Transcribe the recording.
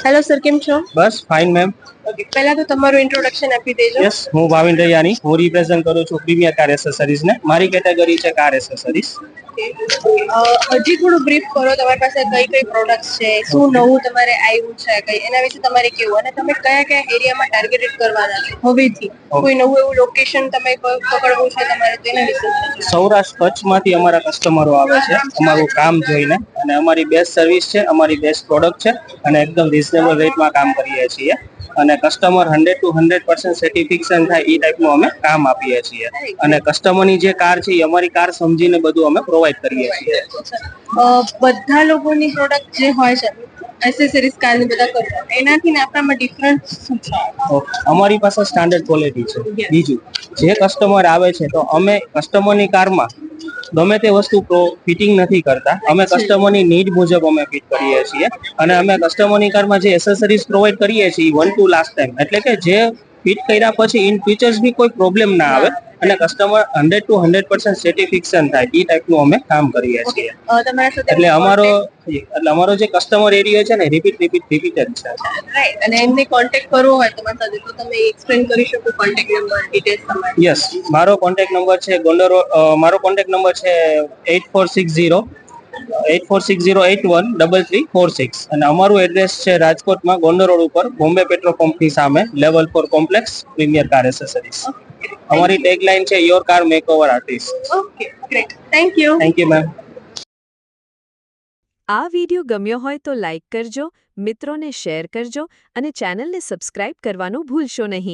Hello sir કેમ છો બસ fine ma'am પહેલા તો તમારું ઇન્ટ્રોડક્શન આપી દેજો. યસ હું ભાવિન રૈયાની હું રિપ્રેઝન્ટ કરું છું પ્રીમિયર કાર એસેસરીઝ ને. મારી કેટેગરી છે કાર એસેસરીઝ હજી થોડું બ્રીફ કરો તમારી પાસે કઈ કઈ પ્રોડક્ટ્સ છે શું નવું તમારે આવ્યું છે કઈ એના વિશે તમારે કેવું? અને તમે કયા કયા એરિયામાં ટાર્ગેટેડ કરવાના છો? હવેથી. કોઈ નવું એવું લોકેશન તમે પકડવું છે તમારે વિશે સૌરાષ્ટ્ર કચ્છમાંથી અમારા કસ્ટમરો આવે છે. અમારું કામ જોઈને. અને અમારી બેસ્ટ સર્વિસ છે અમારી બેસ્ટ પ્રોડક્ટ છે. અને એકદમ રિઝનેબલ રેટમાં કામ કરીએ છીએ. અને customer hundred to hundred percent satisfaction થાય એ ટાઈપનું અમે કામ આપીએ છીએ. અને કસ્ટમરની જે કાર છે એ અમારી કાર સમજીને બધું અમે પ્રોવાઈડ કરીએ છીએ. બધા લોકોની પ્રોડક્ટ જે હોય છે એસેસરીઝ કારની બધા કરતા એનાથી આપણામાં ડિફરન્સ શું છે અમારી પાસે સ્ટાન્ડર્ડ ક્વોલિટી છે. બીજું જે કસ્ટમર આવે છે તો અમે કસ્ટમરની કારમાં ગમે તે વસ્તુ ફિટિંગ નથી કરતા. અમે કસ્ટમરની નીડ મુજબ અમે ફિટ કરીએ છીએ. અને અમે કસ્ટમરની કારમાં જે એસેસરીઝ પ્રોવાઈડ કરીએ છીએ વન ટુ લાસ્ટ ટાઈમ એટલે કે જે ફિટ કર્યા પછી ઇન ફ્યુચર્સ બી કોઈ પ્રોબ્લેમ ના આવે અને customer hundred to hundred percent satisfaction થાય. એ ટાઈપનું અમે કામ કરીએ છીએ. એટલે અમારો એટલે અમારો જે કસ્ટમર એરિયા છે ને રિપીટ રિપીટ રિપીટેડ છે. અને એમને કોન્ટેક્ટ કરવો હોય તમારી સાથે તો તમે એક્સપ્લેન કરી શકો કોન્ટેક્ટ નંબર ડિટેલ્સ તમારી. યસ મારો કોન્ટેક્ટ નંબર છે ગોંડલ મારો કોન્ટેક્ટ નંબર છે eight four six zero eight four six zero eight one double three four six અને અમારું એડ્રેસ છે રાજકોટમાં ગોંડલ રોડ ઉપર બોમ્બે પેટ્રોલ પંપની સામે level four complex premier car accessories અમારી ટેગલાઇન છે your car make over artist okay great thank you thank you ma'am આ વિડિયો ગમ્યો હોય તો લાઈક કરજો મિત્રોને શેર કરજો અને ચેનલને સબસ્ક્રાઇબ કરવાનું ભૂલશો નહીં.